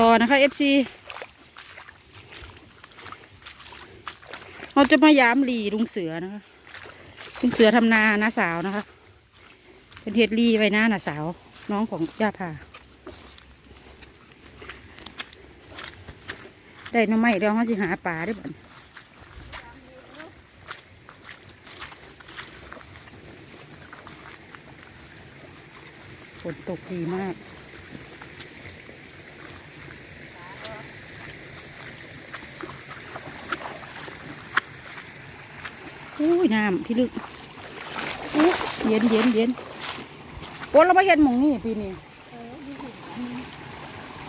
ต่อนะคะ FC เราจะมายามลีลุงเสือนะคะลุงเสือทำนาน้าสาวนะคะ เป็นเฮ็ดลีไว้หน้าน้าสาว น้องของย่าพาได้น้ำไม้เดี๋ยวเขาสิหาปลาได้บ่นฝนตกดีมาก น้ำพี่ลึกเย็นเย็นเย็นโอ้เราไม่เห็นมองนี่ปีนี้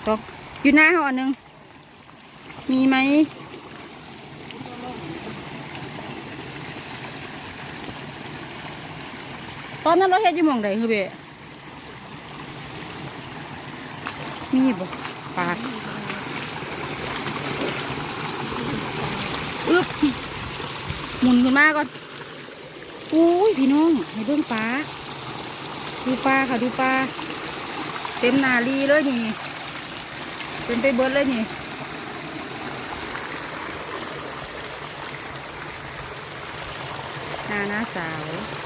สองอยู่หน้าเขาอันหนึ่งมีไหมตอนนั้นเราเห็นอยู่มองใดคือเบะมีบ่ปลาอึบหมุนขึ้นมาก่อน อุ้ยพี่น้องให้เบิ่งปลาดูปลาค่ะดูปลาเต็มนาลีเลยนี่เต็มไปเบิดเลยนี่นาหน้าสาว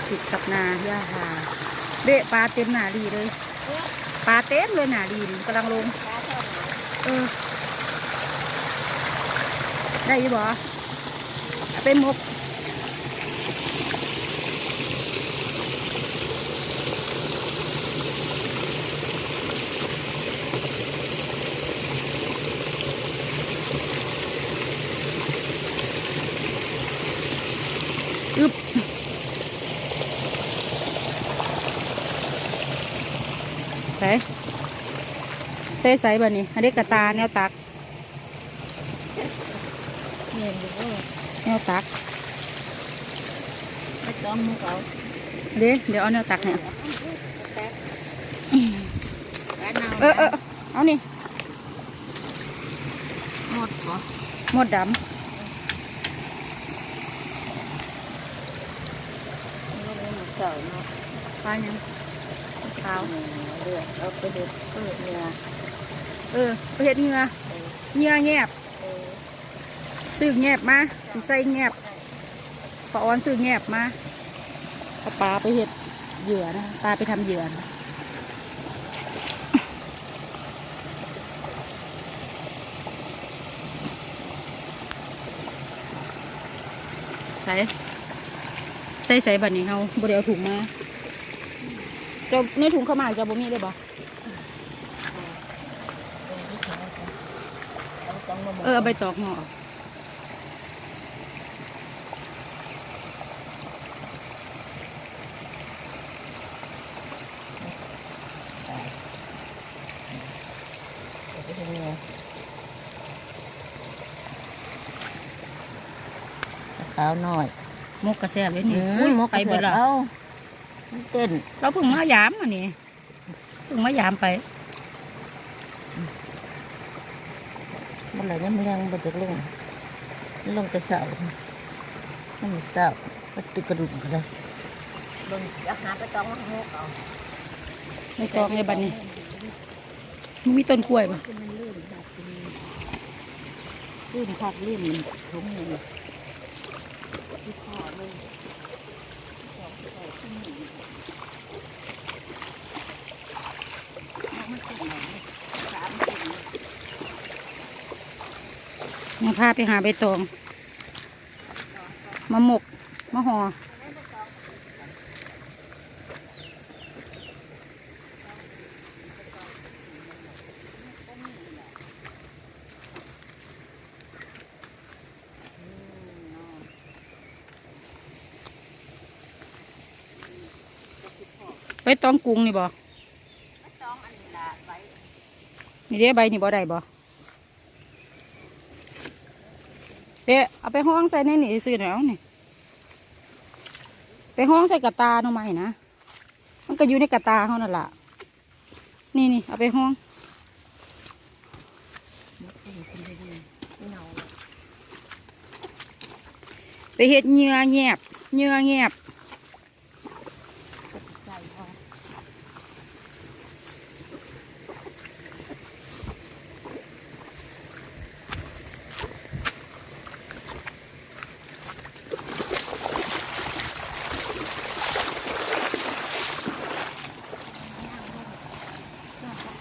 ติดกับนาย่าหาเบะปลาเต็มนาลีเลยปลาเต็มเลยนาลีกำลังลงเออได้ยี่บ่เอไปหมก อึบใส่ใส่ใส่บ่นี่อันนี้กระตาแนวตักเห็นอยู่ว่าแนวตักไม่ต้องมือเขาเดี๋ยวเดี๋ยวเอาแนวตักเนี่ยแล้เนาเออเออเอานี่หมดบ่หมดด เจ้าเนาะำปลายังขาวเลือดเอาไปเด็ดเปิดเนื้อเออไปเห็ดเหงือเหงือแงบเออซื้อแงบมาสิใส่แงบปลาออนซื้อแงบมาเอาปลาไปเห็ดเหยื่อนะปลาไปทำเหยื่อนะใส่ ใส่ใส่บัดนี้เขาบริเอาถุงมาจะในถุงเข้าวหมากจะบ่มีได้บ่เออเอาใบตอกห่อเอาไปเฮ็ดเนื้อขาวหน่อย มกกระแซบเลยอืนี่มอุ้ยหมกไปเบิดละเอามันเต้นเราเพิ่งมายามอันนี้เพิ่งมายามไปมันไหลยังไม่แรงมันจะลงมันลงกระเสาน้ำเสามันติดกระดูกเลยลงอาหารไปต้องมาหมกเอาในตอกในบัดนี้มันมีต้นกล้วยป่ะมันลื่นแบบลื่นพักลื่นมันทุ่งเลยที่คอเลย มาพาไปหาใบตอง มาหมก มาห่อ ใบตองกรุงนี่บ่นี่เด้ใบนี่บ่ได้บ่เป๊ะเอาไปห้องใส่ในนี่ซื้อหน่อยเอานี่ไปห้องใส่กระตาหน่อไม้นะ มันก็อยู่ในกระตาเขานั่นแหละนี่นี่เอาไปห้องไปเห็ดเงื่อแงบเงื่อแงบ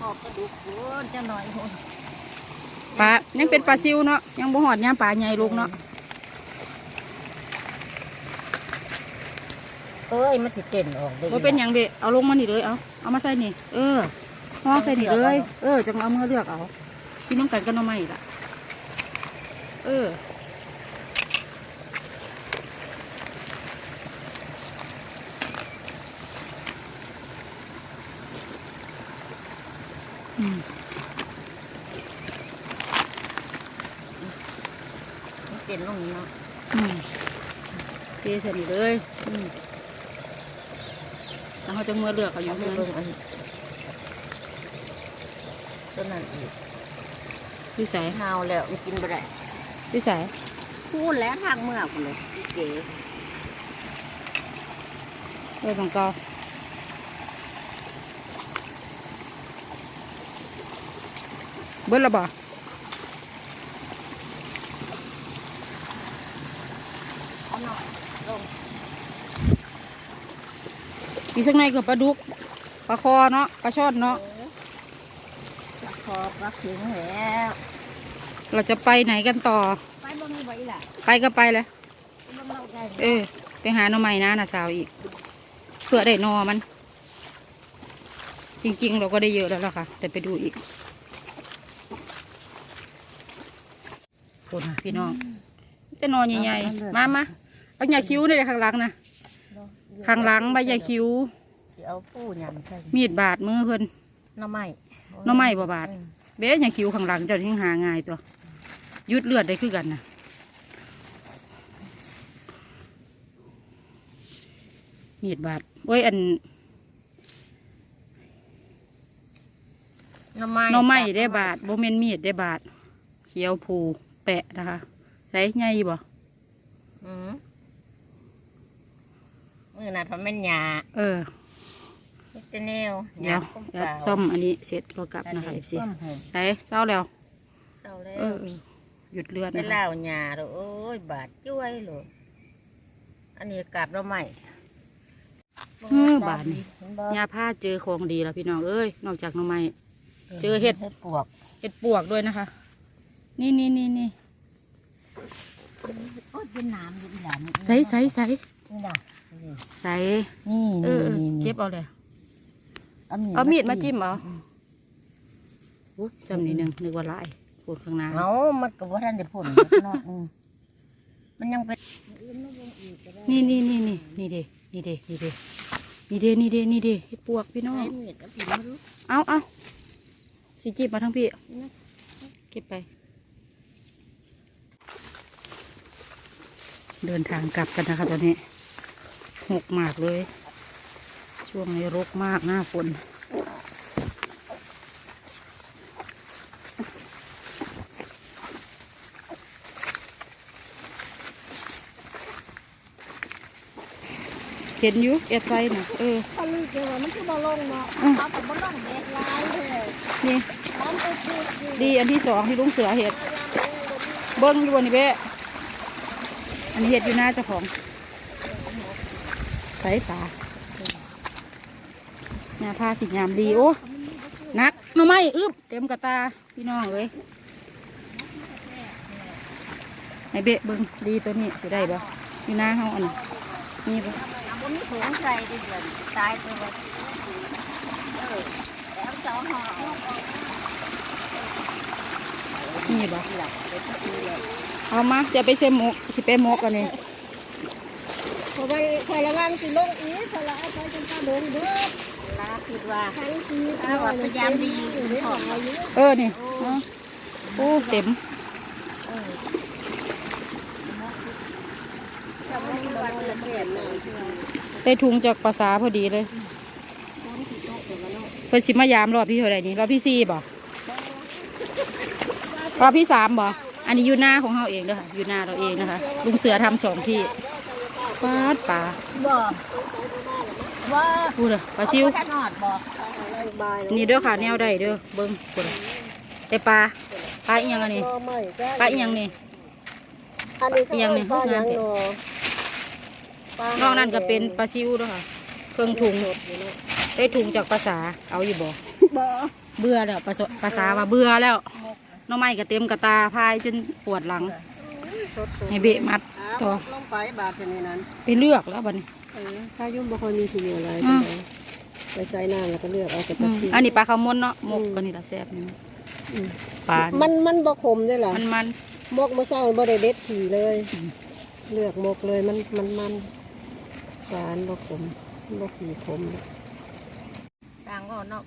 อบกระดูกโคนจะหน่อยคนปลายังเป็นปลาซิวเนาะยังบ่หอดย่ามปลาใหญ่ลูกเนาะเอ้ยมันสิเต้นออกได้บ่เป็นหยังเด็เอาลงมานี่เลยเอาเอามาใส่นี่ เออห่อใส่นี่เลย เออจังเอามือเลือกเอาพี่น้องกันกันเอามาอีกละเออ อืม มัน เต้นลงนี้เนาะเทใส่นี่เลยแล้วเขาจะมือเลือกเอาอยู่เอาไปเพื่อกันต้นนั้นอีกพี่สายหาวแล้วมันกินบ่ได้พี่สายพูดแล้วทางเมื่อกเลยเก๋เออของกา เบิ้ลละบ่เอาหน่อยลงอีกสักหน่อยก็ปลาดุกปลาคอเนาะปลาช่อนเนาะปลาคอปลาถึงแล้วเราจะไปไหนกันต่อ ไปบ่มีไว้ล่ะไปก็ไปเลยบ่เล่าได้เออไปหาหน่อไม้นะน่ะสาวอีก เพื่อได้หนอมัน จริง ๆ เราก็ได้เยอะแล้วล่ะค่ะ แต่ไปดูอีก คนนะพี่น้องจะนอนใหญ่ๆ มามาเอายาคิ้วนี่เลยข้างหลังนะข้างหลังใบยาคิ้วสิเอาปูหยำใส่มีดบาดมือเพิ่นหน่อไม้หน่อไม้บ่บาดเบ๊ยาคิ้วข้างหลังเจ้าที่หาง่ายตัวยุดเลือดได้คือกันนะมีดบาดโอ้ยอันหน่อไม้หน่อไม้ได้บาดโบเมนมีดได้บาดเขียวผู แปะนะคะใส่ใหญ่บ่อืมมือน่ะทำแม่นหยาเออเฮ็ดแต่แนวเดี๋ยวหเดี๋ยวปล่าซ่อมอันนี้เสร็จก็กลับนะคะเอฟซีต้มหอมใส่เศร้าแล้ว เศร้าแล้เอวอหยุดเลือดไปนะคะ เล่าหยาเด้อโอ้ยบาดจ้วยเลยอันนี้กาบเราใหม่เออบาดนี่ยาผ้าเจอของดีแล้วพี่น้องเอ้ยนอกจากหน่อไม้ เจอเห็ด เห็ดปวก เห็ดปวกด้วยนะคะ นี่นี่นี่นี่โอ้ยเป็นน้ำอยู่อีหลานนี่ใส่ใส่ใส่นี่ล่ะนี่ใส่นี่เออเออนี่นี่เก็บเอาเลย เอามีดเอามีดมาจิ้มเอาอุ้ยซ้ำนิดนึงนึกว่าลายพูดข้างหน้าเอามันก็บ่ทันได้ผลเนาะอืมมันยังเป็นนี่นี่นี่นี่นี่เด้นี่เด้นี่เด้นี่เด้นี่เด้นี่เด้เห็ดปวกพี่น้องใช้มีดเอาผิดมาดูเอาเอาสิจิบมาทั้งพี่ เก็บไป เดินทางกลับกันนะคะ ตอนนี้หกมากเลย ช่วงนี้รกมากหน้าฝนเห็นอยู่เอ็ดไฟน่ะเออเขาลือเกี่ยวว่ามันคือบ่ลงเนาะอืมเขาก็บ่ลงแดดลายเลยนี่มันก็คือคือดีอันที่สองที่ลุงเสือเห็ด เบิ้งอยู่บนนี่เบ้ อันนี้เห็ดอยู่หน้าเจ้าของใส่ตาหน้าผ้าสีงามดีโอ้นักหน่อไม้อึบเต็มกระตาพี่น้องเอ้ยไอเบะเบิ้งดีตัวนี้สิได้บ่อยู่หน้าเฮาอันนี้มีบ่เอาบ่มีถุงใส่ได้เดือนตายไปเลยเออแล้วสองห่อมีบ่หลับ เดี๋ยวจะดูเลยเอามาจะไปเซมกสิไปมกอันนี้พอไปคอยระวังสิลงอีกคอยละเอาไปจนตาลงเด้อลาคิดว่าทั้งทีถ้าว่าพยายามดีอยู่ในของอายุเออนี่เอาโอ้เต็มเออจำไม่ได้ว่าจะเปลี่ยนเลยได้ถุงจากภาษาพอดีเลยเพิ่นสิมายามรอบที่เท่าไหร่นี่รอบที่สี่บ่รอบที่สามบ่อั นนี้อยู่หน้าของเราเองเด้อค่ะอยู่หน้าเราเองนะคะ ลุงเสือทำสองที่ปาดป่าบ่ว่าพูดเลยปลาซิวถ้านอดบ่อันนี้เด้อค่ะแนวได้เด้อเบิ้งพูดเลยแต่ปลาปลาอีหยังอันนี้ปลาอีหยังนี่อันนี้อีหยังนี่ห้องน้ำเป็ดนอกนั้นก็เป็นปลาซิวเด้อค่ะ เครื่องถุงได้ถุงจากภาษาเอาอยู่บ่บ่เบื่อแล้วภาษาภาษาว่าเบื่อแล้ว หน้องไม้ก็เต็มกระตาพายจนปวดหลัง สดให้เบะมัดต่อ ลงไปบาทนี้นั้นไปเลือกแล้วบัดนี้เออถ้ายุ่งบ่ค่อยมีทีเดียวอะไรอืมไปใส่น้ำแล้วก็เลือกเอาแต่อืตะมกี้ อันนี้ปลาขาวมนเนาะหมกก็นี่ละแซ่บนี่อืมปลามันมันบ่ขมด้วยล่ะมันมันมกมาเศร้าบ่ได้เด็ดขี่เลย เลือกมกเลยมันมันมันหวานบ่ขมบ่ขี่ขมต่างก็เนาะ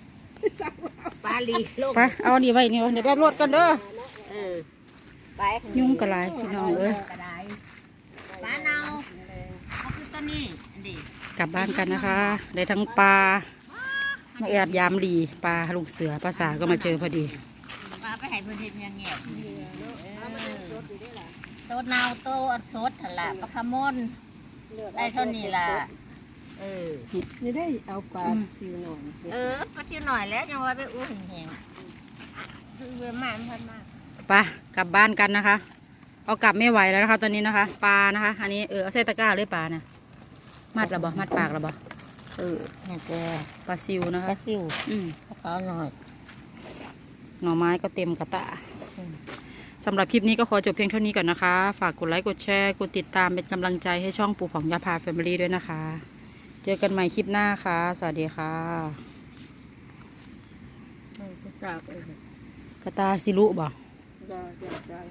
ปลาลีลงไปเอาอันนี้ไว้นี่เดี๋ยวไปรถกันเด้อเออไปยุ่งกระไรพี่น้องเอ้ยกระไดปลาเนาเอาคือตัวนี้อันนี้กลับบ้านกันนะคะ ได้ทั้งปลามาแอบยามหลีปลาลูกเสือภาษาก็มาเจอพอดีปลาไปให้เพิ่นเฮ็ดเงี้ยเงี้ยโตดนาวโตอัดสดหั่นล่ะปลาคามนได้เท่านี้ล่ะเออนี่ได้เอาปลาอืมซิวหน่อยเออปลาชิว หน่อยแล้วยังว่าไปอู้แห้งๆคือเวรมามันพันมากไปกลับบ้านกันนะคะ เอากลับไม่ไหวแล้วนะคะ ตอนนี้นะคะ ปลานะคะ อันนี้เออเอาใส่ตะกร้าเลยปลาเนี่ยมัดระบอมัดปากระบอเออนี่แกปลาซิวนะปคะลาซิวอืมขาวหน่อย หน่อไม้ก็เต็มกระตาอืม สำหรับคลิปนี้ก็ขอจบเพียงเท่านี้ก่อนนะคะ ฝากกดไลค์ กดแชร์ กดติดตามเป็นกำลังใจให้ช่องปู่ของยาพาแฟมิลี่ด้วยนะคะ เจอกันใหม่คลิปหน้าค่ะ สวัสดีค่ะเออ จากเออกระตาซิลุบ่ได้ได้ได้